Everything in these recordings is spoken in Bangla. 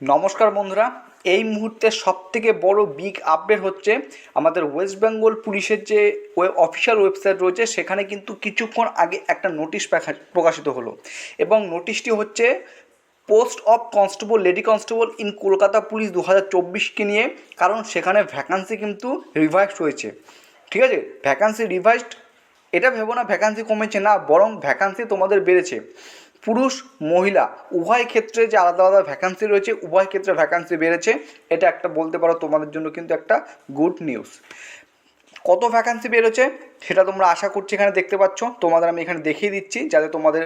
নমস্কার বন্ধুরা, এই মুহূর্তে সব থেকে বড় বিগ আপডেট হচ্ছে আমাদের ওয়েস্ট বেঙ্গল পুলিশের যে অফিসিয়াল ওয়েবসাইট রয়েছে, সেখানে কিন্তু কিছুক্ষণ আগে একটা নোটিশ প্রকাশিত হলো। এবং নোটিশটি হচ্ছে post of constable lady constable in Kolkata police দু হাজার চব্বিশকে নিয়ে, কারণ সেখানে ভ্যাকান্সি কিন্তু রিভাইসড হয়েছে। ঠিক আছে? ভ্যাকান্সি রিভাইসড এটা ভেবো না ভ্যাকান্সি কমেছে না, বরং ভ্যাকান্সি তোমাদের বেড়েছে। পুরুষ, মহিলা, উভয় ক্ষেত্রে যে আলাদা আলাদা ভ্যাকান্সি রয়েছে, উভয় ক্ষেত্রে ভ্যাকান্সি বেড়েছে। এটা একটা বলতে পারো তোমাদের জন্য কিন্তু একটা গুড নিউজ কত ভ্যাকান্সি বেরোচ্ছে সেটা তোমরা আশা করছি এখানে দেখতে পাচ্ছ। তোমাদের আমি এখানে দেখিয়ে দিচ্ছি, যাতে তোমাদের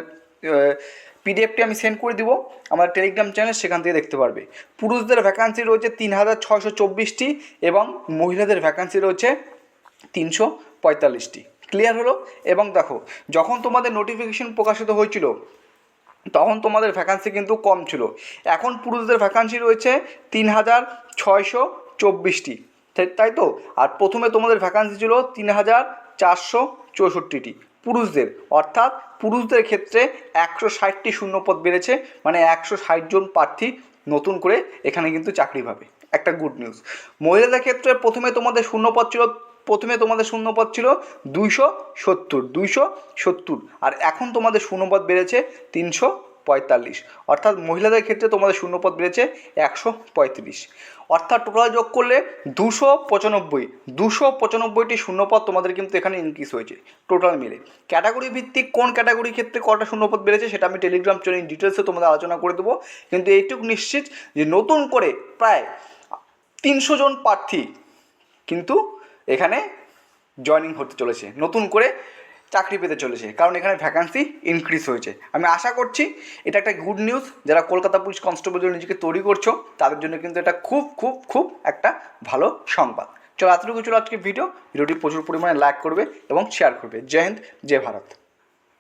পিডিএফটি আমি সেন্ড করে দিব। আমার টেলিগ্রাম চ্যানেল সেখান থেকে দেখতে পারবে। পুরুষদের ভ্যাকান্সি রয়েছে তিন হাজার ছয়শো চব্বিশটি এবং মহিলাদের ভ্যাকান্সি রয়েছে তিনশো পঁয়তাল্লিশটি। ক্লিয়ার হলো? এবং দেখো, যখন তোমাদের নোটিফিকেশন প্রকাশিত হয়েছিল তখন তোমাদের ভ্যাকান্সি কিন্তু কম ছিল। এখন পুরুষদের ভ্যাকান্সি রয়েছে তিন হাজার ছয়শো চব্বিশটি। তাই তো? আর প্রথমে তোমাদের ভ্যাকান্সি ছিল তিন হাজার চারশো চৌষট্টিটি পুরুষদের। অর্থাৎ পুরুষদের ক্ষেত্রে একশো ষাটটি শূন্যপদ বেড়েছে মানে একশো ষাট জন প্রার্থী নতুন করে এখানে কিন্তু চাকরি পাবে। একটা গুড নিউজ মহিলাদের ক্ষেত্রে প্রথমে তোমাদের শূন্যপদ ছিল প্রথমে তোমাদের শূন্যপদ ছিল দুইশো সত্তর দুইশো সত্তর। আর এখন তোমাদের শূন্যপদ বেড়েছে তিনশো পঁয়তাল্লিশ। অর্থাৎ মহিলাদের ক্ষেত্রে তোমাদের শূন্যপদ বেড়েছে একশো পঁয়ত্রিশ। অর্থাৎ টোটাল যোগ করলে দুশো পঁচানব্বই, দুশো পঁচানব্বইটি শূন্যপদ তোমাদের কিন্তু এখানে ইনক্রিজ হয়েছে টোটাল মিলে। ক্যাটাগরি ভিত্তিক কোন ক্যাটাগরির ক্ষেত্রে কটা শূন্যপদ বেড়েছে সেটা আমি টেলিগ্রাম চ্যানেল ডিটেলসে তোমাদের আলোচনা করে দেবো। কিন্তু এইটুকু নিশ্চিত যে নতুন করে প্রায় তিনশো জন প্রার্থী কিন্তু এখানে জয়নিং হতে চলেছে, নতুন করে চাকরি পেতে চলেছে, কারণ এখানে ভ্যাকান্সি ইনক্রিজ হয়েছে। আমি আশা করছি এটা একটা গুড নিউজ যারা কলকাতা পুলিশ কনস্টেবল জন্য নিজেকে তৈরি করছ, তাদের জন্য কিন্তু এটা খুব খুব খুব একটা ভালো সংবাদ। চলো, এতটুকু চলো আজকে ভিডিও ভিডিওটি প্রচুর পরিমাণে লাইক করবে এবং শেয়ার করবে। জয় হিন্দ, জয় ভারত।